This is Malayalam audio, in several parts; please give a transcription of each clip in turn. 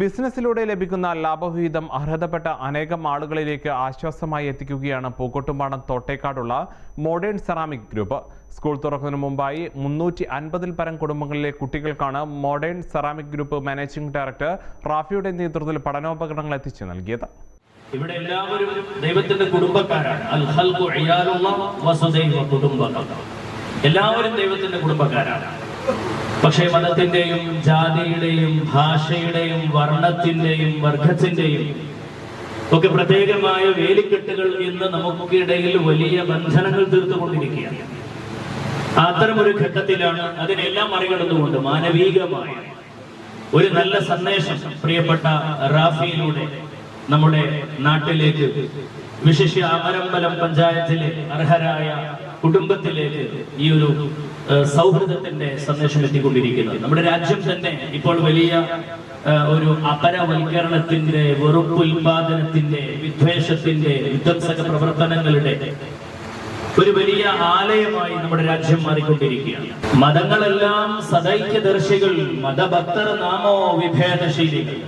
ബിസിനസ്സിലൂടെ ലഭിക്കുന്ന ലാഭവിഹിതം അർഹതപ്പെട്ട അനേകം ആളുകളിലേക്ക് ആശ്വാസമായി എത്തിക്കുകയാണ് പൂക്കോട്ടുംപാടം തോട്ടേക്കാടുള്ള മോഡേൺ സെറാമിക് ഗ്രൂപ്പ്. സ്കൂൾ തുറക്കുന്നതിന് മുമ്പായി മുന്നൂറ്റി അൻപതിൽ പരം കുടുംബങ്ങളിലെ കുട്ടികൾക്കാണ് modern ceramic group managing director റാഫിയുടെ നേതൃത്വത്തിൽ പഠനോപകരണങ്ങൾ എത്തിച്ചു നൽകിയത്. ഇവിടെ എല്ലാവരും ദൈവത്തിന്റെ കുടുംബക്കാരാണ്. എല്ലാവരും ദൈവത്തിന്റെ കുടുംബക്കാരാണ്. പക്ഷേ മതത്തിന്റെയും ജാതിയുടെയും ഭാഷയുടെയും വർണത്തിന്റെയും വർഗത്തിന്റെയും ഒക്കെ പ്രത്യേകമായ വേലിക്കെട്ടുകൾ ഇന്ന് നമുക്കിടയിൽ വലിയ ബന്ധനങ്ങൾ തീർത്തുകൊണ്ടിരിക്കുകയാണ്. അത്തരമൊരു ഘട്ടത്തിലാണ് അതിനെല്ലാം മറികടന്നുകൊണ്ട് മാനവീകമായ ഒരു നല്ല സന്ദേശം പ്രിയപ്പെട്ട റാഫിയിലൂടെ നമ്മുടെ നാട്ടിലേക്ക് വിശിഷ്യ അമരമ്പലം പഞ്ചായത്തിലെ അർഹരായ കുടുംബത്തിലേക്ക് ഈ ഒരു സൗഹൃദത്തിന്റെ സന്ദേശം എത്തിക്കൊണ്ടിരിക്കുന്നത്. നമ്മുടെ രാജ്യം തന്നെ ഇപ്പോൾ വലിയ ഒരു അപരവൽക്കരണത്തിന്റെ വെറുപ്പുൽപാദനത്തിന്റെ വിദ്വേഷത്തിന്റെ വിധ്വംസക പ്രവർത്തനങ്ങളുടെ ഒരു വലിയ ആലയമായി നമ്മുടെ രാജ്യം മാറിക്കൊണ്ടിരിക്കുകയാണ്. മതങ്ങളെല്ലാം സദൈക്യദർശികൾ മതഭക്തർ നാമോ വിഭേദശീലികൾ.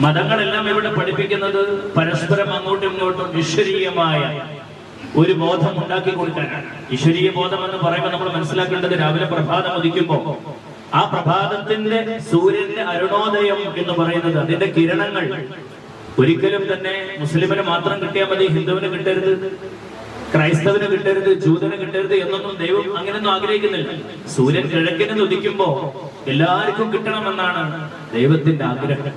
മതങ്ങളെല്ലാം ഇവിടെ പഠിപ്പിക്കുന്നത് പരസ്പരം അങ്ങോട്ടും ഇങ്ങോട്ടും ഈശ്വരീയമായ ഒരു ബോധം ഉണ്ടാക്കി കൊടുക്കാൻ ഈശ്വരീയ ബോധം എന്ന് പറയുമ്പോൾ നമ്മൾ മനസ്സിലാക്കേണ്ടത് രാവിലെ പ്രഭാതം ഉദിക്കുമ്പോൾ ആ പ്രഭാതത്തിന്റെ സൂര്യന്റെ അരുണോദയം എന്ന് പറയുന്നത് അതിന്റെ കിരണങ്ങൾ ഒരിക്കലും തന്നെ മുസ്ലിമിന് മാത്രം കിട്ടിയാൽ മതി ഹിന്ദുവിന് കിട്ടരുത് ക്രൈസ്തവന് കിട്ടരുത് ജൂതന് കിട്ടരുത് എന്നൊന്നും ദൈവം അങ്ങനെയൊന്നും ആഗ്രഹിക്കുന്നില്ല. സൂര്യൻ കിഴക്കിന് ഉദിക്കുമ്പോ എല്ലാവർക്കും കിട്ടണമെന്നാണ് ദൈവത്തിന്റെ ആഗ്രഹം.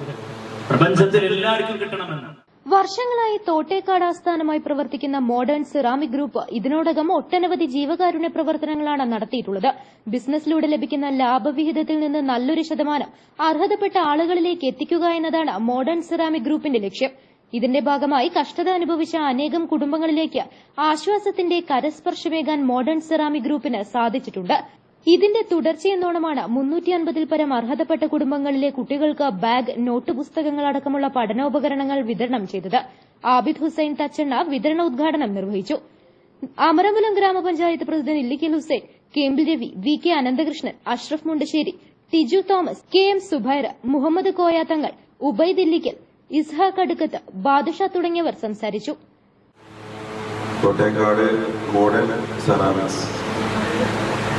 പ്രപഞ്ചത്തിൽ എല്ലാവർക്കും കിട്ടണമെന്ന്. വർഷങ്ങളായി തോട്ടേക്കാട് ആസ്ഥാനമായി പ്രവർത്തിക്കുന്ന മോഡേൺ സിറാമിക് ഗ്രൂപ്പ് ഇതിനോടകം ഒട്ടനവധി ജീവകാരുണ്യ പ്രവർത്തനങ്ങളാണ് നടത്തിയിട്ടുള്ളത്. ബിസിനസ്സിലൂടെ ലഭിക്കുന്ന ലാഭവിഹിതത്തിൽ നിന്ന് നല്ലൊരു ശതമാനം അർഹതപ്പെട്ട ആളുകളിലേക്ക് എത്തിക്കുക എന്നതാണ് മോഡേൺ സിറാമിക് ഗ്രൂപ്പിന്റെ ലക്ഷ്യം. ഇതിന്റെ ഭാഗമായി കഷ്ടത അനുഭവിച്ച അനേകം കുടുംബങ്ങളിലേക്ക് ആശ്വാസത്തിന്റെ കരസ്പർശമേകാൻ മോഡേൺ സിറാമിക് ഗ്രൂപ്പിന് സാധിച്ചിട്ടുണ്ട്. ഇതിന്റെ തുടർച്ചയെന്നോണമാണ് മുന്നൂറ്റി അൻപതിൽ പരം അർഹതപ്പെട്ട കുടുംബങ്ങളിലെ കുട്ടികൾക്ക് ബാഗ് നോട്ട് പുസ്തകങ്ങൾ അടക്കമുള്ള പഠനോപകരണങ്ങൾ വിതരണം ചെയ്തത്. ആബിദ് ഹുസൈൻ തച്ചണ്ണ വിതരണ ഉദ്ഘാടനം നിർവഹിച്ചു. അമരമുലം ഗ്രാമപഞ്ചായത്ത് president Illikkal Hussain Kempil Ravi V K Ananthakrishnan Ashraf Mundassery Tiju Thomas K M Zubair Muhammad Koyathangal Ubaid Illikkal Ishaq Adukkath Badusha തുടങ്ങിയവർ സംസാരിച്ചു. Kottayakkad model ceramics.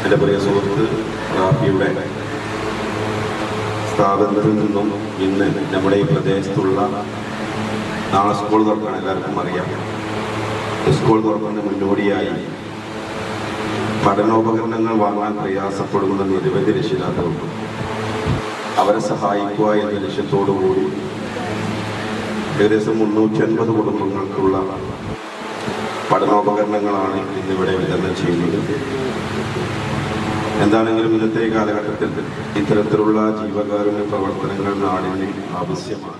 എന്റെ പ്രിയ സുഹൃത്ത് റാഫിയുടെ സ്ഥാപനത്തിൽ നിന്നും ഇന്ന് നമ്മുടെ ഈ പ്രദേശത്തുള്ള നാളെ സ്കൂൾ തുറക്കാൻ എല്ലാവർക്കും അറിയാം. സ്കൂൾ തുറക്കുന്നതിന് മുന്നോടിയായി പഠനോപകരണങ്ങൾ വാങ്ങാൻ പ്രയാസപ്പെടുന്ന നിരവധി രക്ഷിതാക്കളുണ്ട്. അവരെ സഹായിക്കുക എന്ന ലക്ഷ്യത്തോടു കൂടി ഏകദേശം മുന്നൂറ്റി അൻപത് കുടുംബങ്ങൾക്കുള്ള പഠനോപകരണങ്ങളാണ് ഇന്നിവിടെ വിതരണം ചെയ്യുന്നത്. എന്താണെങ്കിലും ഇന്നത്തെ കാലഘട്ടത്തിൽ ഇത്തരത്തിലുള്ള ജീവകാരുണ്യ പ്രവർത്തനങ്ങൾ നാടിന് ആവശ്യമാണ്.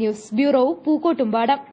News bureau Pookkottumpadam.